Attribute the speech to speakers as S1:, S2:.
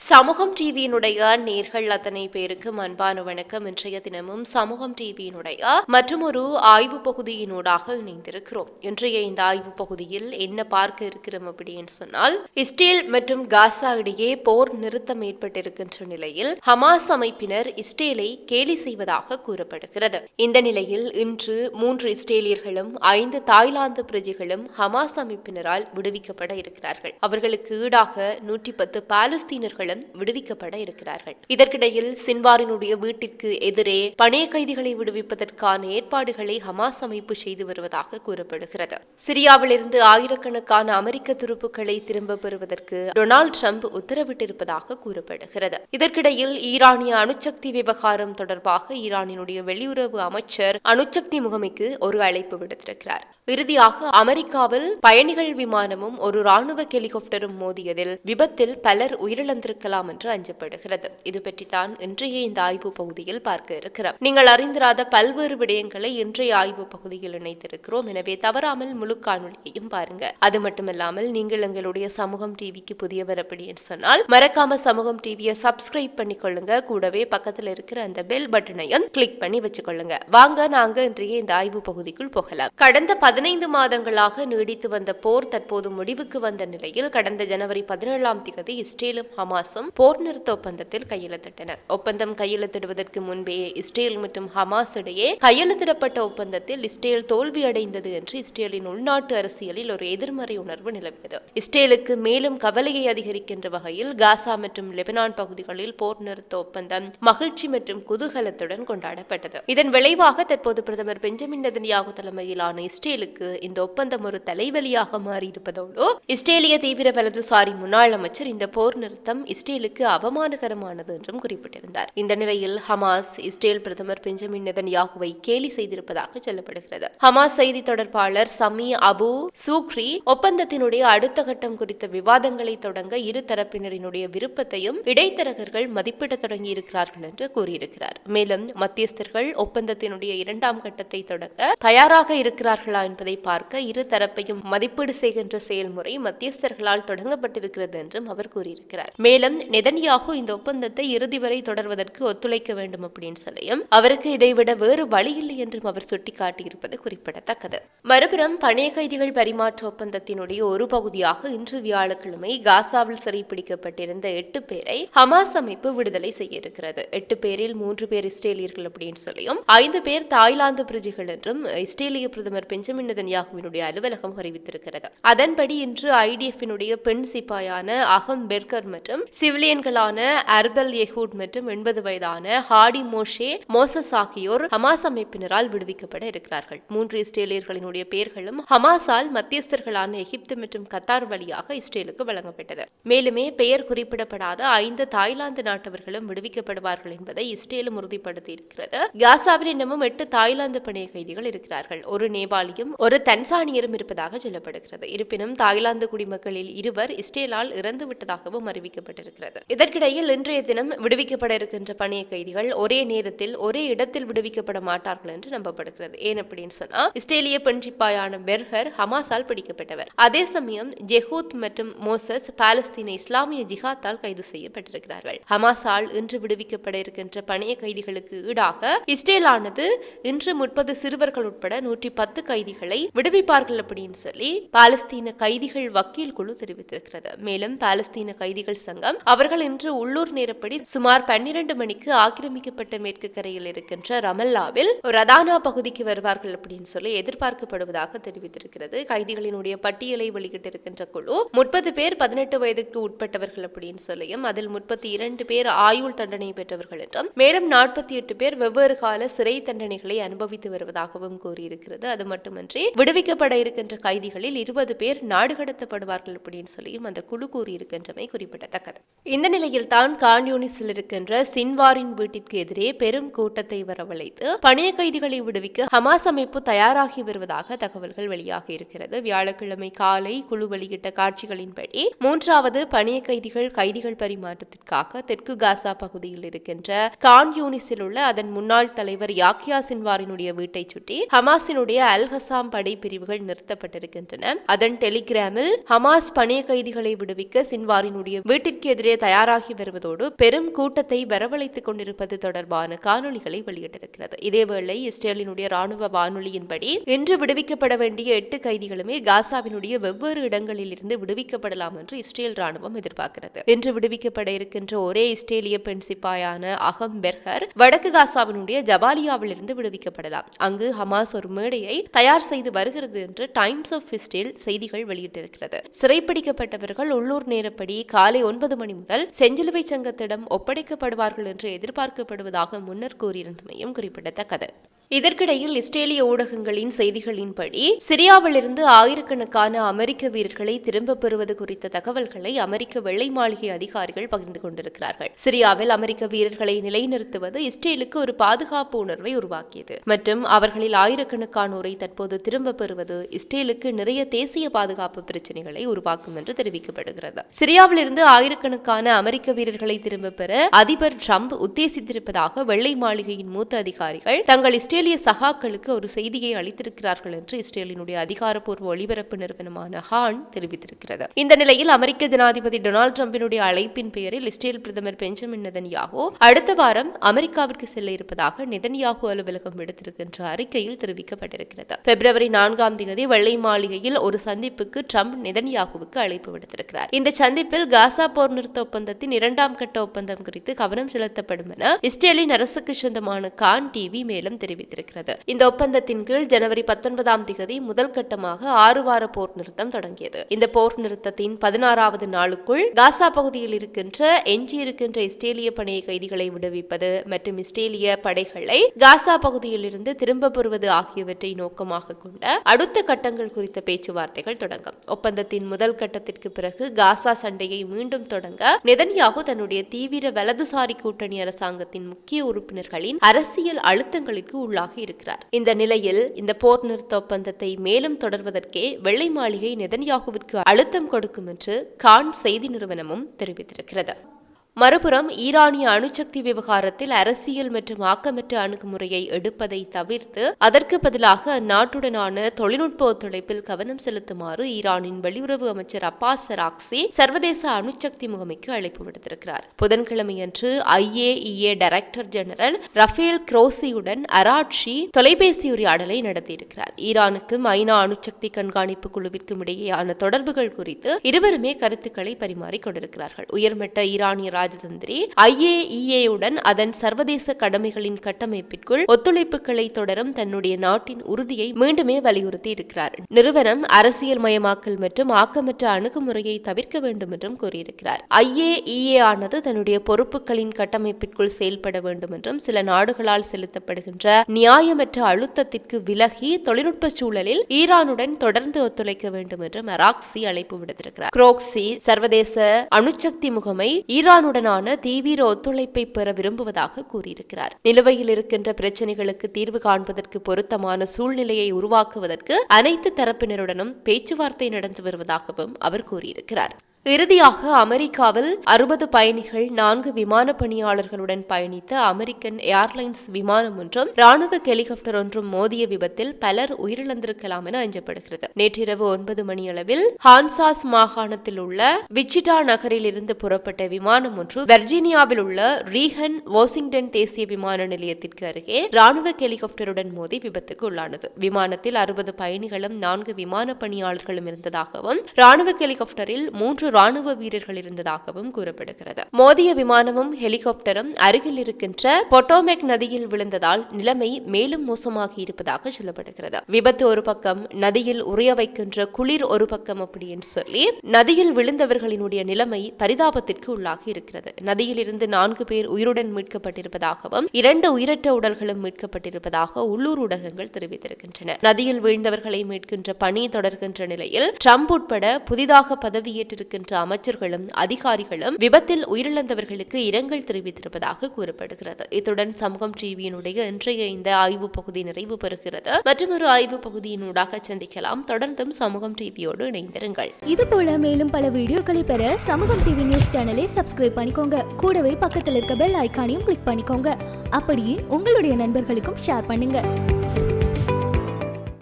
S1: சமூகம் டிவியினுடைய நேர்கள் அத்தனை பேருக்கும் அன்பான வணக்கம். இன்றைய தினமும் சமூகம் டிவியினுடைய மற்றும் ஒரு ஆய்வு பகுதியினூடாக இணைந்திருக்கிறோம். இன்றைய இந்த ஆய்வு பகுதியில் என்ன பார்க்க இருக்கிறோம் அப்படின்னு சொன்னால் இஸ்ரேல் மற்றும் காசா இடையே போர் நிறுத்தம் ஏற்பட்டிருக்கின்ற நிலையில் ஹமாஸ் அமைப்பினர் இஸ்ரேலை கேலி செய்வதாக கூறப்படுகிறது. இந்த நிலையில் இன்று மூன்று இஸ்ரேலியர்களும் ஐந்து தாய்லாந்து பிரஜைகளும் ஹமாஸ் அமைப்பினரால் விடுவிக்கப்பட இருக்கிறார்கள். அவர்களுக்கு ஈடாக நூற்றி பத்து பாலஸ்தீனர்கள் பாலஸ்தீனர்களும் விடுவிக்கப்பட இருக்கிறார்கள். இதற்கிடையில் சின்வாரினுடைய வீட்டிற்கு எதிரே பணைய கைதிகளை விடுவிப்பதற்கான ஏற்பாடுகளை ஹமாஸ் அமைப்பு செய்து வருவதாக கூறப்படுகிறது. சிரியாவிலிருந்து ஆயிரக்கணக்கான அமெரிக்க துருப்புக்களை திரும்ப பெறுவதற்கு டொனால்டு ட்ரம்ப் உத்தரவிட்டிருப்பதாக கூறப்படுகிறது. இதற்கிடையில் ஈரானிய அணுசக்தி விவகாரம் தொடர்பாக ஈரானினுடைய வெளியுறவு அமைச்சர் அணுசக்தி முகமைக்கு ஒரு அழைப்பு விடுத்திருக்கிறார். இறுதியாக அமெரிக்காவில் பயணிகள் விமானமும் ஒரு ராணுவ ஹெலிகாப்டரும் மோதியதில் விபத்தில் பலர் உயிரிழந்திருக்கலாம் என்று அஞ்சப்படுகிறது. இது பற்றி தான் இன்றைய இந்த ஆய்வு பகுதியில் பார்க்க இருக்கிறோம். நீங்கள் அறிந்திராத பல்வேறு விடயங்களை இன்றைய ஆய்வு பகுதியில் இணைத்திருக்கிறோம். எனவே தவறாமல் முழு காணொலியையும் பாருங்க. அது மட்டுமல்லாமல் நீங்கள் எங்களுடைய சமூகம் டிவிக்கு புதியவர் அப்படின்னு சொன்னால் மறக்காம சமூகம் டிவியை சப்ஸ்கிரைப் பண்ணிக்கொள்ளுங்க. கூடவே பக்கத்தில் இருக்கிற அந்த பெல் பட்டனையும் கிளிக் பண்ணி வச்சுக்கொள்ளுங்க. வாங்க நாங்க இன்றைய இந்த ஆய்வு பகுதிக்குள் போகலாம். கடந்த பதினைந்து மாதங்களாக நீடித்து வந்த போர் தற்போது முடிவுக்கு வந்த நிலையில் கடந்த ஜனவரி பதினேழாம் தேதி இஸ்ரேலும் ஹமாஸும் போர் நிறுத்த ஒப்பந்தத்தில் கையெழுத்திட்டனர். ஒப்பந்தம் கையெழுத்திடுவதற்கு முன்பே இஸ்ரேல் மற்றும் ஹமாஸ் இடையே கையெழுத்திடப்பட்ட ஒப்பந்தத்தில் இஸ்ரேல் தோல்வியடைந்தது என்று இஸ்ரேலின் உள்நாட்டு அரசியலில் ஒரு எதிர்மறை உணர்வு நிலவியது. இஸ்ரேலுக்கு மேலும் கவலையை அதிகரிக்கின்ற வகையில் காசா மற்றும் லெபனான் பகுதிகளில் போர் நிறுத்த ஒப்பந்தம் மகிழ்ச்சி மற்றும் குதூகலத்துடன் கொண்டாடப்பட்டது. இதன் விளைவாக தற்போது பிரதமர் பெஞ்சமின் நெதன்யாகு தலைமையிலான இஸ்ரேலுக்கு இந்த ஒப்பந்தம் ஒரு தலைவலியாக மாறியிருப்பதோடு இஸ்ரேலிய தீவிர வலதுசாரி முன்னாள் அமைச்சர் இந்த போர் நிறுத்தம் இஸ்ரேலுக்கு அவமானகரமானது என்றும் குறிப்பிட்டிருந்தார். இந்த நிலையில் ஹமாஸ் இஸ்ரேல் பிரதமர் பெஞ்சமின் நெதன்யாகுவை கேலி செய்திருப்பதாக சொல்லப்படுகிறது. ஹமாஸ் செய்தி தொடர்பாளர் சமி அபு சூக்ரி ஒப்பந்தத்தினுடைய அடுத்த கட்டம் குறித்த விவாதங்களை தொடங்க இரு தரப்பினரினுடைய விருப்பத்தையும் இடைத்தரகர்கள் மதிப்பிட தொடங்கி இருக்கிறார்கள் என்று கூறியிருக்கிறார். மேலும் மத்தியஸ்தர்கள் ஒப்பந்தத்தினுடைய இரண்டாம் கட்டத்தை தொடங்க தயாராக இருக்கிறார்களா என்பதை பார்க்க இரு தரப்பையும் மதிப்பீடு செய்கின்ற செயல்முறை மத்தியஸ்தர்களால் தொடங்கப்பட்டிருக்கிறது என்றும் அவர் கூறியிருக்கிறார். மேலும் நெதன்யாகு இந்த ஒப்பந்தத்தை இறுதி வரை தொடர்வதற்கு ஒத்துழைக்க வேண்டும் அப்படின்னு சொல்லியும் அவருக்கு இதைவிட வேறு வழி இல்லை என்றும் அவர் சுட்டிக்காட்டியிருப்பது குறிப்பிடத்தக்கது. மறுபுறம் பணைய கைதிகள் பரிமாற்ற ஒப்பந்தத்தினுடைய ஒரு பகுதியாக இன்று வியாழக்கிழமை காசாவில் சிறைப்பிடிக்கப்பட்டிருந்த எட்டு பேரை ஹமாஸ் அமைப்பு விடுதலை செய்ய இருக்கிறது எட்டு பேரில் மூன்று பேர் இஸ்ரேலியர்கள் அப்படின்னு சொல்லியும் ஐந்து பேர் தாய்லாந்து பிரஜைகள் என்றும் இஸ்ரேலிய பிரதமர் பெஞ்சமின் நெதன்யாகுவினுடைய அலுவலகம் அறிவித்திருக்கிறது. அதன்படி இன்று ஐடிஎஃபினுடைய பெண் சிப்பாயான அகம் பெர்கர் மற்றும் சிவிலியன்களான அர்பல் எஹூட் மற்றும் எண்பது வயதான ஹாடி மோஷே மோசஸ் ஆகியோர் ஹமாஸ் அமைப்பினரால் விடுவிக்கப்பட இருக்கிறார்கள். மூன்று இஸ்ரேலியர்களினுடைய பெயர்களும் ஹமாஸால் மத்தியஸ்தர்களான எகிப்து மற்றும் கத்தார் வழியாக இஸ்ரேலுக்கு வழங்கப்பட்டது. மேலுமே பெயர் குறிப்பிடப்படாத ஐந்து தாய்லாந்து நாட்டவர்களும் விடுவிக்கப்படுவார்கள் என்பதை இஸ்ரேலும் உறுதிப்படுத்தியிருக்கிறது. காசாவில் இன்னமும் எட்டு தாய்லாந்து பணைய கைதிகள் இருக்கிறார்கள். ஒரு நேபாளியும் ஒரு தன்சானியரும் இருப்பதாக சொல்லப்படுகிறது. இருப்பினும் தாய்லாந்து குடிமக்களில் இருவர் இஸ்ரேலால் இறந்து விட்டதாகவும் அறிவிக்கப்பட்டிருக்கிறது. இதற்கிடையில் இன்றைய தினம் விடுவிக்கப்பட இருக்கின்ற பணைய கைதிகள் ஒரே நேரத்தில் ஒரே இடத்தில் விடுவிக்கப்பட மாட்டார்கள் என்று நம்பப்படுகிறது. ஏன் அப்படின்னு சொன்னா இஸ்ரேலிய பெண் சிப்பாயான பெர்ஹர் ஹமாஸால் பிடிக்கப்பட்டவர். அதே சமயம் ஜெஹூத் மற்றும் மோசஸ் பாலஸ்தீன இஸ்லாமிய ஜிஹாத்தால் கைது செய்யப்பட்டிருக்கிறார்கள். ஹமாஸால் இன்று விடுவிக்கப்பட இருக்கின்ற பணைய கைதிகளுக்கு ஈடாக இஸ்ரேலானது இன்று முப்பது சிறுவர்கள் உட்பட நூற்றி பத்து கைதிகள் விடுவிப்பார்கள் அப்படின்னு சொல்லி பாலஸ்தீன கைதிகள் வக்கீல் குழு தெரிவித்திருக்கிறது. மேலும் பாலஸ்தீன கைதிகள் சங்கம் அவர்கள் இன்று உள்ளூர் நேரப்படி சுமார் பன்னிரண்டு மணிக்கு ஆக்கிரமிக்கப்பட்ட மேற்கு கரையில் இருக்கின்ற ரமல்லாவில் ரதானா பகுதிக்கு வருவார்கள் அப்படின்னு சொல்லி எதிர்பார்க்கப்படுவதாக தெரிவித்திருக்கிறது. கைதிகளினுடைய பட்டியலை வெளியிட்டிருக்கின்ற குழு முப்பது பேர் பதினெட்டு வயதுக்கு உட்பட்டவர்கள் அப்படின்னு சொல்லியும் அதில் முப்பத்தி இரண்டு பேர் ஆயுள் தண்டனை பெற்றவர்கள் என்றும் மேலும் நாற்பத்தி எட்டு பேர் வெவ்வேறு கால சிறை தண்டனைகளை அனுபவித்து வருவதாகவும் கூறியிருக்கிறது. அது மட்டுமன்றி மட்டுமன்றி விடுவிக்கப்பட இருக்கின்ற கைதிகளில் இருபது பேர் நாடு கடத்தப்படுவார்கள் அப்படின்னு சொல்லியும் அந்த குழு கூறியிருக்கின்றமை குறிப்பிடத்தக்கது. இந்த நிலையில் தான் கான்யூனிஸில் இருக்கின்ற சின்வாரின் வீட்டிற்கு எதிரே பெரும் கூட்டத்தை வரவழைத்து பணிய கைதிகளை விடுவிக்க ஹமாஸ் அமைப்பு தயாராகி வருவதாக தகவல்கள் வெளியாகி இருக்கிறது. வியாழக்கிழமை காலை குழு வெளியிட்ட காட்சிகளின்படி மூன்றாவது பணிய கைதிகள் கைதிகள் பரிமாற்றத்திற்காக தெற்கு காசா பகுதியில் இருக்கின்ற கான் யூனிஸில் உள்ள அதன் முன்னாள் தலைவர் யாக்கியா சின்வாரினுடைய வீட்டை சுற்றி ஹமாஸினுடைய அல்ஹசா ஹசாம் படை பிரிவுகள் நிறுத்தப்பட்டிருக்கின்றன. அதன் டெலிகிராமில் ஹமாஸ் பணிய கைதிகளை விடுவிக்க சின்வாரினுடைய வீட்டிற்கு எதிரே தயாராகி வருவதோடு பெரும் கூட்டத்தை வரவழைத்துக் கொண்டிருப்பது தொடர்பான காணொலிகளை வெளியிட்டிருக்கிறது. இதேவேளை இஸ்ரேலினுடைய ராணுவ வானொலியின்படி இன்று விடுவிக்கப்பட வேண்டிய எட்டு கைதிகளுமே காசாவினுடைய வெவ்வேறு இடங்களில் இருந்து விடுவிக்கப்படலாம் என்று இஸ்ரேல் ராணுவம் எதிர்பார்க்கிறது. இன்று விடுவிக்கப்பட இருக்கின்ற ஒரே இஸ்ரேலிய பெண் சிப்பாயான அகம் பெர்ஹர் வடக்கு காசாவினுடைய ஜபாலியாவில் இருந்து விடுவிக்கப்படலாம். அங்கு ஹமாஸ் ஒரு மேடையை தயார் செய்து வருகிறது என்று டைம்ஸ் ஆஃப் இஸ்ரேல் செய்திகள் வெளியிட்டிருக்கிறது. சிறைப்பிடிக்கப்பட்டவர்கள் உள்ளூர் நேரப்படி காலை ஒன்பது மணி முதல் செஞ்சிலுவை சங்கத்திடம் ஒப்படைக்கப்படுவார்கள் என்று எதிர்பார்க்கப்படுவதாக முன்னர் கூறியிருந்தமையும் குறிப்பிடத்தக்கது. இதற்கிடையில் இஸ்ரேலிய ஊடகங்களின் செய்திகளின்படி சிரியாவிலிருந்து ஆயிரக்கணக்கான அமெரிக்க வீரர்களை திரும்பப் பெறுவது குறித்த தகவல்களை அமெரிக்க வெள்ளை மாளிகை அதிகாரிகள் பகிர்ந்து கொண்டிருக்கிறார்கள். சிரியாவில் அமெரிக்க வீரர்களை நிலைநிறுத்துவது இஸ்ரேலுக்கு ஒரு பாதுகாப்பு உணர்வை உருவாக்கியது. மற்றும் அவர்களில் ஆயிரக்கணக்கானோரை தற்போது திரும்பப் பெறுவது இஸ்ரேலுக்கு நிறைய தேசிய பாதுகாப்பு பிரச்சனைகளை உருவாக்கும் என்று தெரிவிக்கப்படுகிறது. சிரியாவிலிருந்து ஆயிரக்கணக்கான அமெரிக்க வீரர்களை திரும்பப் பெற அதிபர் ட்ரம்ப் உத்தேசித்திருப்பதாக வெள்ளை மாளிகையின் மூத்த அதிகாரிகள் தங்கள் இஸ்ரேலிய சகாக்களுக்கு ஒரு செய்தியை அளித்திருக்கிறார்கள் என்று இஸ்ரேலினுடைய அதிகாரப்பூர்வ ஒளிபரப்பு நிறுவனமான ஹான் தெரிவித்திருக்கிறது. இந்த நிலையில் அமெரிக்க ஜனாதிபதி டொனால்டு டிரம்பினுடைய அழைப்பின் பெயரில் இஸ்ரேல் பிரதமர் பெஞ்சமின் நெதன்யாகு அடுத்த வாரம் அமெரிக்காவிற்கு செல்ல இருப்பதாக நிதன்யாகோ அலுவலகம் விடுத்திருக்கின்ற அறிக்கையில் தெரிவிக்கப்பட்டிருக்கிறது. பிப்ரவரி நான்காம் தேதி வெள்ளை மாளிகையில் ஒரு சந்திப்புக்கு ட்ரம்ப் நெதன்யாகுவுக்கு அழைப்பு விடுத்திருக்கிறார். இந்த சந்திப்பில் காசா போர் நிறுத்த ஒப்பந்தத்தின் இரண்டாம் கட்ட ஒப்பந்தம் குறித்து கவனம் செலுத்தப்படும் என இஸ்ரேலின் அரசுக்கு சொந்தமான கான் டிவி மேலும் தெரிவித்திருக்கிறது. இந்த ஒப்பந்தத்தின் கீழ் ஜனவரி பத்தொன்பதாம் தேதி முதல் கட்டமாக ஆறு வார போர் நிறுத்தம் தொடங்கியது. இந்த போர் நிறுத்தத்தின் பதினாறாவது நாளுக்குள் காசா பகுதியில் இருக்கின்ற எஞ்சியிருக்கின்ற இஸ்ரேலிய பணைய கைதிகளை விடுவிப்பது மற்றும் இஸ்ரேலிய படைகளை காசா பகுதியில் இருந்து திரும்ப பெறுவது ஆகியவற்றை நோக்கமாக கொண்ட அடுத்த கட்டங்கள் குறித்த பேச்சுவார்த்தைகள் தொடங்கும். ஒப்பந்தத்தின் முதல் கட்டத்திற்கு பிறகு காசா சண்டையை மீண்டும் தொடங்க நெதன்யாகு தன்னுடைய தீவிர வலதுசாரி கூட்டணி அரசாங்கத்தின் முக்கிய உறுப்பினர்களின் அரசியல் அழுத்தங்களுக்கு உள்ள இருக்கிறார். இந்த நிலையில் இந்த போர் நிறுத்த ஒப்பந்தத்தை மேலும் தொடர்வதற்கே வெள்ளை மாளிகை நெதன்யாகுவிற்கு அழுத்தம் கொடுக்கும் என்று கான் செய்தி நிறுவனமும் தெரிவித்திருக்கிறது. மறுபுறம் ஈரானிய அணுசக்தி விவகாரத்தில் அரசியல் மற்றும் ஆக்கமற்ற அணுகுமுறையை எடுப்பதை தவிர்த்து அதற்கு பதிலாக அந்நாட்டுடனான தொழில்நுட்ப ஒத்துழைப்பில் கவனம் செலுத்துமாறு ஈரானின் வெளியுறவு அமைச்சர் அப்பாஸ் சராக்சி சர்வதேச அணுசக்தி முகமைக்கு அழைப்பு விடுத்திருக்கிறார். புதன்கிழமையன்று ஐஏஇஏ டைரக்டர் ஜெனரல் ரஃபேல் குரோசியுடன் அராட்சி தொலைபேசி உரையாடலை நடத்தியிருக்கிறார். ஈரானுக்கும் ஐநா அணுசக்தி கண்காணிப்பு குழுவிற்கும் இடையேயான தொடர்புகள் குறித்து இருவருமே கருத்துக்களை பரிமாறிக் கொண்டிருக்கிறார்கள். உயர்மட்ட ஈரானிய ராஜதந்திரி ஐஏஇஏயுடன் அதன் சர்வதேச கடமைகளின் கட்டமைப்பிற்குள் ஒத்துழைப்புகளை தொடரும் தன்னுடைய நாட்டின் உறுதியை மீண்டுமே வலியுறுத்தி இருக்கிறார் நிறுவனம் அரசியல் மயமாக்கல் மற்றும் ஆக்கமற்ற அணுகுமுறையை தவிர்க்க வேண்டும் என்றும் கூறியிருக்கிறார். ஐஏஇஏ ஆனது தன்னுடைய பொறுப்புகளின் கட்டமைப்பிற்குள் செயல்பட வேண்டும் என்றும் சில நாடுகளால் செலுத்தப்படுகின்ற நியாயமற்ற அழுத்தத்திற்கு விலகி தொழில்நுட்ப சூழலில் ஈரானுடன் தொடர்ந்து ஒத்துழைக்க வேண்டும் என்றும் அராக்சி அழைப்பு விடுத்திருக்கிறார். குரோக்சி சர்வதேச அணுசக்தி முகமை ஈரானுடன் ஈரானுடனான தீவிர ஒத்துழைப்பை பெற விரும்புவதாக கூறியிருக்கிறார். நிலுவையில் இருக்கின்ற பிரச்சனைகளுக்கு தீர்வு காண்பதற்கு பொருத்தமான சூழ்நிலையை உருவாக்குவதற்கு அனைத்து தரப்பினருடனும் பேச்சுவார்த்தை நடந்து வருவதாகவும் அவர் கூறியிருக்கிறார். இறுதியாக அமெரிக்காவில் அறுபது பயணிகள் நான்கு விமான பணியாளர்களுடன் பயணித்த அமெரிக்கன் ஏர்லைன்ஸ் விமானம் ஒன்றும் ராணுவ ஹெலிகாப்டர் ஒன்றும் மோதிய விபத்தில் பலர் உயிரிழந்திருக்கலாம் என அஞ்சப்படுகிறது. நேற்றிரவு ஒன்பது மணியளவில் ஹான்சாஸ் மாகாணத்தில் உள்ள விச்சிட்டா நகரில் இருந்து புறப்பட்ட விமானம் ஒன்று வெர்ஜீனியாவில் உள்ள ரீஹன் வாஷிங்டன் தேசிய விமான நிலையத்திற்கு அருகே ராணுவ ஹெலிகாப்டருடன் மோதி விபத்துக்கு உள்ளானது. விமானத்தில் அறுபது பயணிகளும் நான்கு விமான பணியாளர்களும் இருந்ததாகவும் ராணுவ ஹெலிகாப்டரில் மூன்று ராணுவ வீரர்கள் இருந்ததாகவும் கூறப்படுகிறது. மோதிய விமானமும் ஹெலிகாப்டரும் அருகில் இருக்கின்ற பொட்டோமெக் நதியில் விழுந்ததால் நிலைமை மேலும் மோசமாகி இருப்பதாக சொல்லப்படுகிறது. விபத்து ஒரு பக்கம் நதியில் உறைய வைக்கின்ற குளிர் ஒரு பக்கம் அப்படின்னு சொல்லி நதியில் விழுந்தவர்களினுடைய நிலைமை பரிதாபத்திற்கு உள்ளாகி இருக்கிறது. நதியில் இருந்து நான்கு பேர் உயிருடன் மீட்கப்பட்டிருப்பதாகவும் இரண்டு உயிரற்ற உடல்களும் மீட்கப்பட்டிருப்பதாக உள்ளூர் ஊடகங்கள் தெரிவித்திருக்கின்றன. நதியில் வீழ்ந்தவர்களை மீட்கின்ற பணி தொடர்கின்ற நிலையில் ட்ரம்ப் உட்பட புதிதாக பதவியேற்றிருக்கின்ற அமைச்சர்களும் அதிகாரிகளும் விபத்தில் உயிரிழந்தவர்களுக்கு இரங்கல் தெரிவித்திருப்பதாக கூறப்படுகிறது. இத்துடன் சமூகம் டிவியினுடைய இன்றைய இந்த ஆய்வு பகுதி நிறைவு பெறுகிறது. மற்றும் ஒரு ஆய்வு பகுதியினூடாக சந்திக்கலாம். தொடர்ந்தும் சமூகம் டிவியோடு இணைந்திருங்கள்.
S2: இது போல மேலும் பல வீடியோக்களை பெற சமூகம் டிவி நியூஸ் சேனலை சப்ஸ்கிரைப் பண்ணிக்கோங்க. கூடவே பக்கத்தில் இருக்க பெல் ஐக்கானையும் கிளிக் பண்ணிக்கோங்க. அப்படியே உங்களுடைய நண்பர்களுக்கும் ஷேர் பண்ணுங்க.